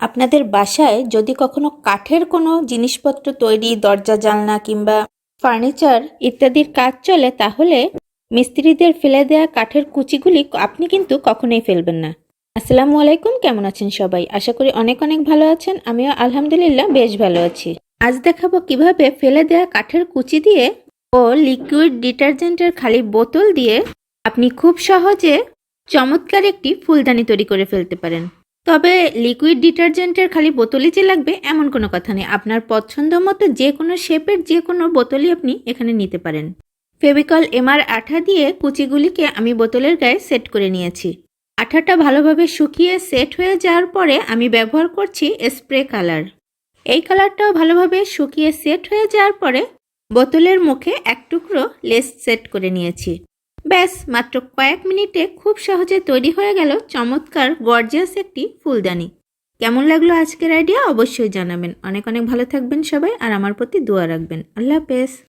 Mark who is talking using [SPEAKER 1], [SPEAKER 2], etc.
[SPEAKER 1] আপনাদের বাসায় যদি কখনো কাঠের কোনো জিনিসপত্র তৈরি, দরজা, জানলা কিংবা ফার্নিচার ইত্যাদির কাজ চলে, তাহলে মিস্ত্রিদের ফেলে দেওয়া কাঠের কুচিগুলি আপনি কিন্তু কখনোই ফেলবেন না। আসসালামু আলাইকুম, কেমন আছেন সবাই? আশা করি অনেক অনেক ভালো আছেন। আমিও আলহামদুলিল্লাহ বেশ ভালো আছি। আজ দেখাবো কীভাবে ফেলে দেওয়া কাঠের কুচি দিয়ে ও লিকুইড ডিটারজেন্টের খালি বোতল দিয়ে আপনি খুব সহজে চমৎকার একটি ফুলদানি তৈরি করে ফেলতে পারেন। তবে লিকুইড ডিটারজেন্টের খালি বোতলই যে লাগবে, এমন কোনো কথা নেই। আপনার পছন্দ মতো যে কোনো শেপের যে কোনো বোতলই আপনি এখানে নিতে পারেন। ফেভিকল এমআর আঠা দিয়ে কুচিগুলিকে আমি বোতলের গায়ে সেট করে নিয়েছি। আঠাটা ভালোভাবে শুকিয়ে সেট হয়ে যাওয়ার পরে আমি ব্যবহার করছি স্প্রে কালার এই কালারটাও ভালোভাবে শুকিয়ে সেট হয়ে যাওয়ার পরে বোতলের মুখে এক টুকরো লেস সেট করে নিয়েছি। ব্যাস, মাত্র কয়েক মিনিটে খুব সহজে তৈরি হয়ে গেল চমৎকার গর্জিয়াস একটি ফুলদানি। কেমন লাগল আজকের আইডিয়া অবশ্যই জানাবেন। অনেক অনেক ভালো থাকবেন সবাই, আর আমার প্রতি দোয়া রাখবেন। আল্লাহ হাফেজ।